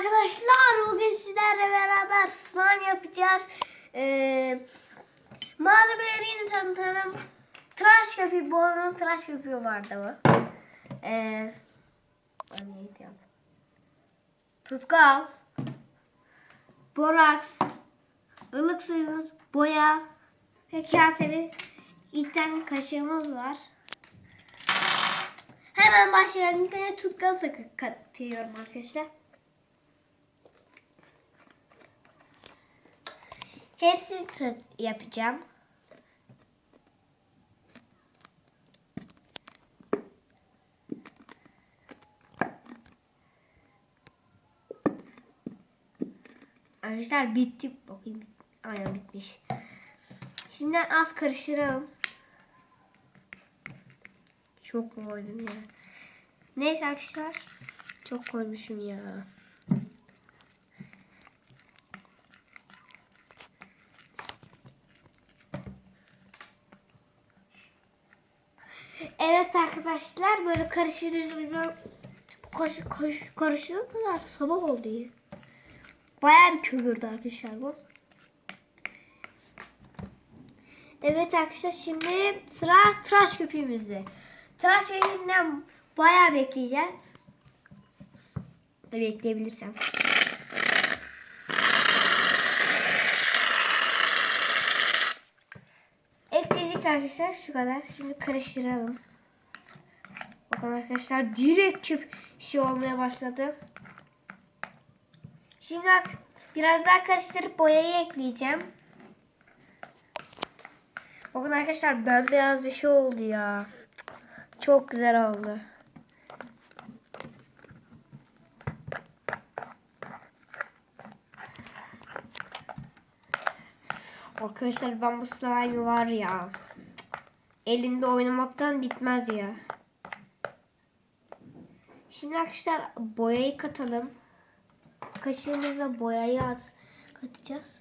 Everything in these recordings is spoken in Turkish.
arkadaşlar bugün sizlerle beraber slime yapacağız. Ee, malzemelerini tanıtalım. Tıraş köpüğü, borunun tıraş köpüğü vardı mı? Ee? Tutkal, boraks, ılık suyumuz, boya ve kasemiz, iki tane kaşığımız var. Hemen başlayalım. İlk önce tutkal katıyorum arkadaşlar. Hepsini yapacağım. Arkadaşlar bitti. Bakayım. Aynen bitmiş. Şimdi az karıştıralım. Çok koydum ya? Neyse arkadaşlar. Çok koymuşum ya. Evet arkadaşlar böyle karıştırıyoruz. Koş, koş, karıştırana kadar sabah oldu ya. Bayağı bir kömürdü arkadaşlar bu. Evet arkadaşlar şimdi sıra tıraş köpüğümüzde. Tıraş köpüğünden bayağı bekleyeceğiz. Tabii bekleyebilirsem. Ekledik arkadaşlar şu kadar. Şimdi karıştıralım. Bakın arkadaşlar direkt küp şey olmaya başladı. Şimdi biraz daha karıştırıp boyayı ekleyeceğim. Bakın arkadaşlar bembeyaz bir şey oldu ya. Çok güzel oldu. Arkadaşlar ben bu slime var ya. Elimde oynamaktan bitmez ya. Şimdi arkadaşlar boyayı katalım. Kaşığımıza boyayı az katacağız.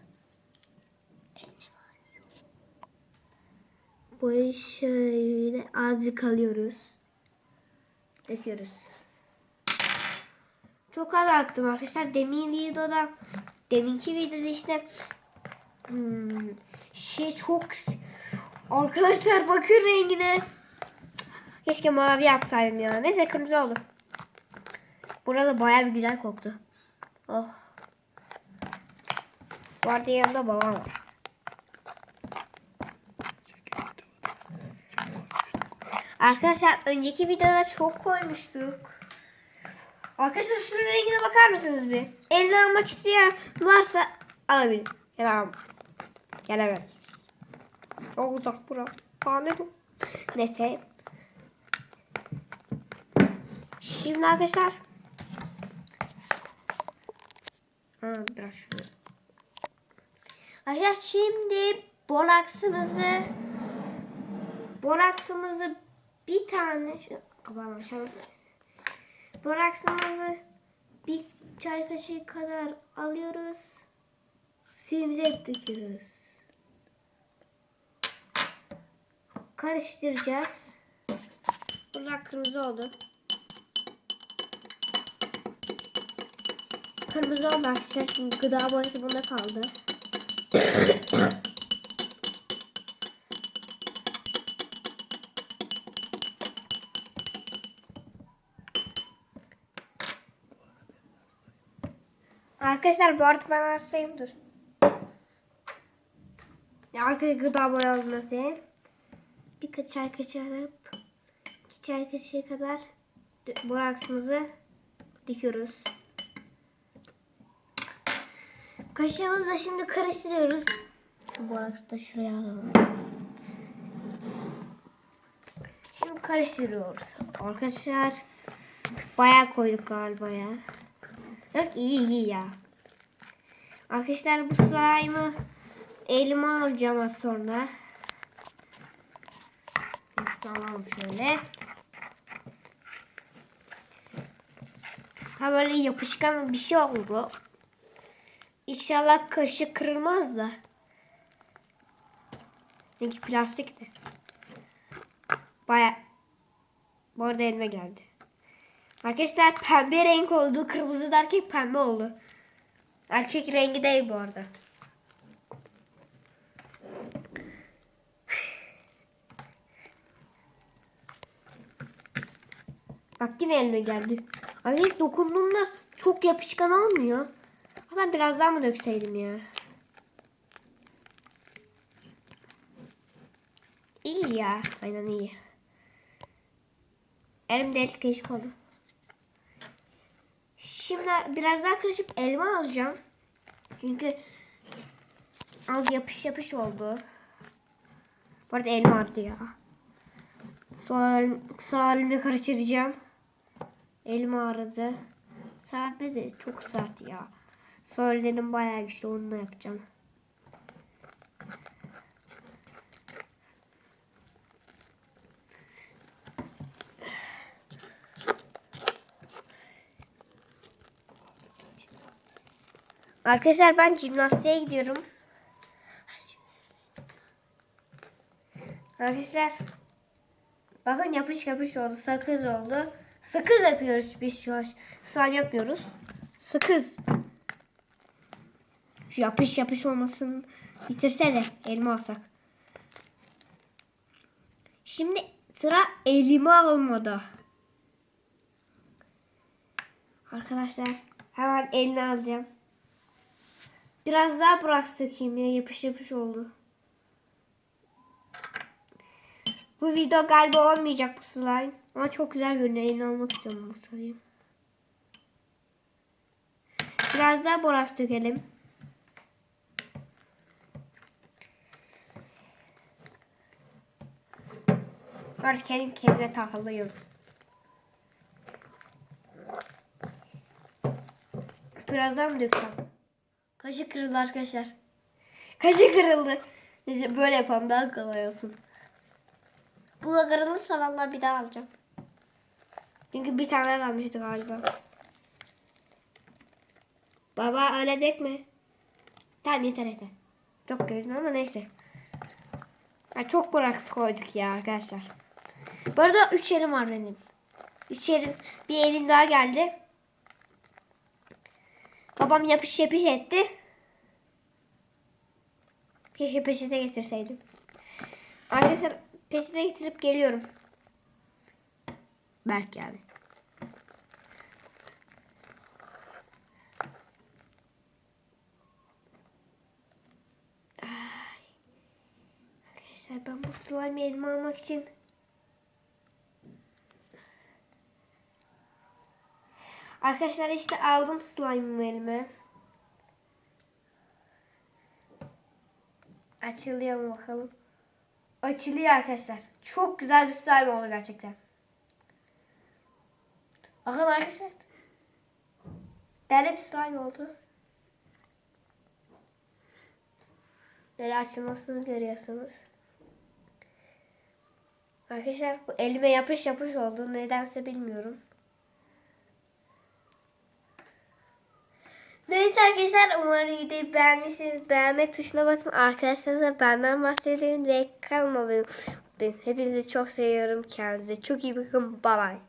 Boyayı şöyle azıcık alıyoruz. Döküyoruz. Çok az attım arkadaşlar. Demin videoda deminki videoda işte hmm, şey çok arkadaşlar bakın rengine. Keşke mavi yapsaydım ya. Neyse kırmızı oldu. Burada bayağı bir güzel koktu. Oh. Bu arada yanında babam var. Arkadaşlar önceki videoda çok koymuştuk. Arkadaşlar şunun rengine bakar mısınız bir? Eline almak isteyen varsa alabilir. Ya da almaz. Gelemezsiniz. Çok uzak bura. Ol. Neyse. Şimdi arkadaşlar. Ha, biraz şöyle. Arkadaşlar şimdi boraksımızı boraksımızı bir tane şu kapağını açalım. Boraksımızı bir çay kaşığı kadar alıyoruz. Suyumuza döküyoruz. Karıştıracağız. Burada kırmızı oldu. Kırmızı oldu arkadaşlar. Şimdi gıda boyası bunda kaldı. Arkadaşlar bu arada ben hastayım dur. Ya arkaya gıda boyalması. Birkaç çay kaşığı alıp iki çay kaşığı kadar boraksımızı döküyoruz. Kaşığımızla şimdi karıştırıyoruz. Şu boraksı da şuraya alalım. Şimdi karıştırıyoruz. Arkadaşlar bayağı koyduk galiba ya. Yok iyi iyi ya. Arkadaşlar bu slime'ı elime alacağım az sonra. Alalım şöyle. Ha böyle yapışkan bir şey oldu. İnşallah kaşık kırılmaz da. Çünkü plastikti. Baya bu arada elime geldi. Arkadaşlar pembe renk oldu. Kırmızı da erkek pembe oldu. Erkek rengi değil bu arada. Bak yine elime geldi. Hiç dokunduğumda çok yapışkan olmuyor. Hatta biraz daha mı dökseydim ya? İyi ya. Aynen iyi. Elim delik deşik oldu. Şimdi biraz daha karışıp elma alacağım. Çünkü az yapış yapış oldu. Bu arada elma vardı ya. Sağ, sağ elimle karıştıracağım. Elma aradı. Serme de çok sert ya. Sol elim bayağı güçlü onu da yapacağım. Arkadaşlar ben jimnastiğe gidiyorum. Arkadaşlar bakın yapış yapış oldu. Sakız oldu. Sakız yapıyoruz biz şu an. Slime yapmıyoruz. Sakız. Yapış yapış olmasını bitirse de elma alsak. Şimdi sıra elime almada. Arkadaşlar hemen eline alacağım. Biraz daha bırak dökeyim ya yapış yapış oldu. Bu video galiba olmayacak bu slime. Ama çok güzel görünüyor. Elini almak istiyorum bu slime'ı. Biraz daha boraks dökelim. Kendim kendime takılıyorum. Biraz daha mı döksem? Kaşık kırıldı arkadaşlar. Kaşık kırıldı. Neyse böyle yapalım daha kolay olsun. Bu da kırılırsa vallahi bir daha alacağım. Çünkü bir tane almıştı galiba. Baba öyle dökme. Tamam yeter yeter. Çok gördün ama neyse. Ya çok bırak koyduk ya arkadaşlar. Bu arada 3 elim var benim. 3 elim. Bir elim daha geldi. Babam yapış yapış etti. Keşke peçete getirseydim. Arkadaşlar peçete getirip geliyorum. Belki yani. Ay. Arkadaşlar ben bu slime elime almak için Arkadaşlar işte aldım slime'ımı elime. Açılıyor bakalım. Açılıyor arkadaşlar. Çok güzel bir slime oldu gerçekten. Bakın arkadaşlar. Deli bir slime oldu. Böyle açılmasını görüyorsunuz. Arkadaşlar bu elime yapış yapış oldu. Nedense bilmiyorum. Neyse arkadaşlar umarım videoyu beğenmişsiniz. Beğenme tuşuna basın. Arkadaşlarınıza benden bahsedin ve kanalıma abone. Hepinizi çok seviyorum. Kendinize çok iyi bakın. Bye bye.